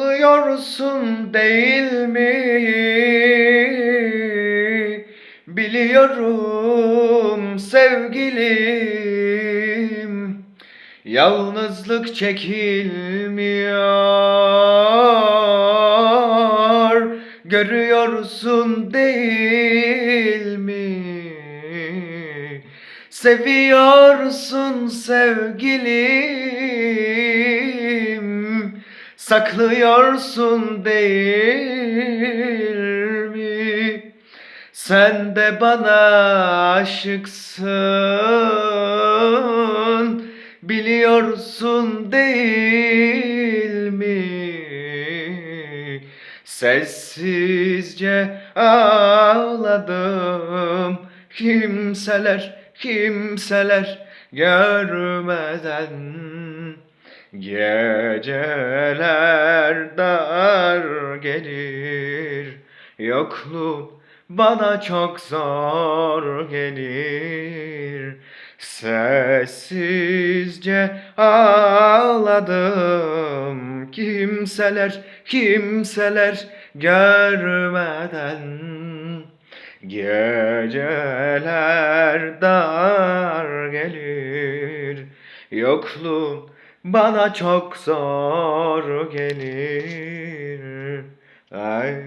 Biliyorsun değil mi? Biliyorum sevgilim Yalnızlık çekilmiyor Görüyorsun değil mi? Seviyorsun sevgilim Saklıyorsun değil mi? Sen de bana aşıksın Biliyorsun değil mi? Sessizce ağladım Kimseler, kimseler görmeden Geceler dar gelir Yokluğun bana çok zor gelir. Sessizce ağladım Kimseler, kimseler görmeden. Geceler dar gelir Yokluğun bana çok zor gelir. Ay